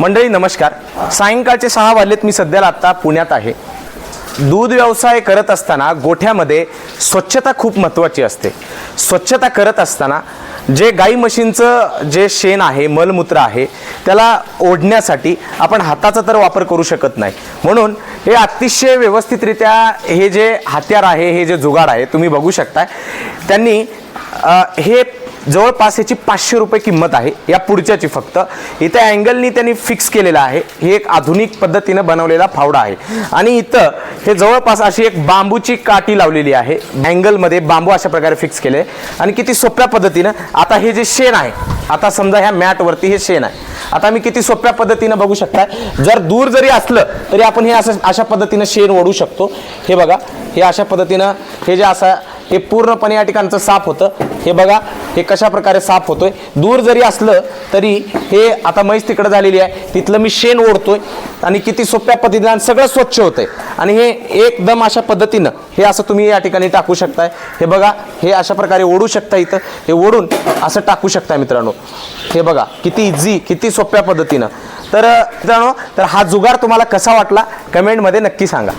मंडळी नमस्कार. सायंकाळचे सहा वाजलेत मी सध्याला आत्ता पुण्यात आहे. दूध व्यवसाय करत असताना गोठ्यामध्ये स्वच्छता खूप महत्त्वाची असते. स्वच्छता करत असताना जे गाई म्हशींचं जे शेण आहे मलमूत्र आहे त्याला ओढण्यासाठी आपण हाताचा तर वापर करू शकत नाही. म्हणून हे अतिशय व्यवस्थितरित्या हे जे हत्यार आहे हे जे जुगाड आहे तुम्ही बघू शकताय. त्यांनी हे जवळपास याची पाचशे रुपये किंमत आहे या पुढच्याची फक्त. इथे अँगलनी त्यांनी फिक्स केलेलं आहे. हे एक आधुनिक पद्धतीनं बनवलेला फावडा आहे. आणि इथं हे जवळपास अशी एक बांबूची काठी लावलेली आहे. अँगलमध्ये बांबू अशा प्रकारे फिक्स केले. आणि किती सोप्या पद्धतीनं आता हे जे शेण आहे आता समजा ह्या मॅटवरती हे शेण आहे. आता मी किती सोप्या पद्धतीनं बघू शकताय. जर दूर जरी असलं तरी आपण हे असं अशा पद्धतीनं शेण ओढू शकतो. हे बघा हे अशा पद्धतीनं हे जे असं हे पूर्णपणे या ठिकाणचं साफ होतं. हे बघा हे कशा प्रकारे साफ होतोय. दूर जरी असलं तरी हे आता म्हैस तिकडं झालेली आहे. तिथलं मी शेण ओढतोय आणि किती सोप्या पद्धतीनं सगळं स्वच्छ होतंय. आणि हे एकदम अशा पद्धतीनं हे असं तुम्ही या ठिकाणी टाकू शकताय. हे बघा हे अशा प्रकारे ओढू शकता इथं. हे ओढून असं टाकू शकताय मित्रांनो. हे बघा किती इझी किती सोप्या पद्धतीनं. तर मित्रांनो तर हा जुगार तुम्हाला कसा वाटला? कमेंटमध्ये नक्की सांगा.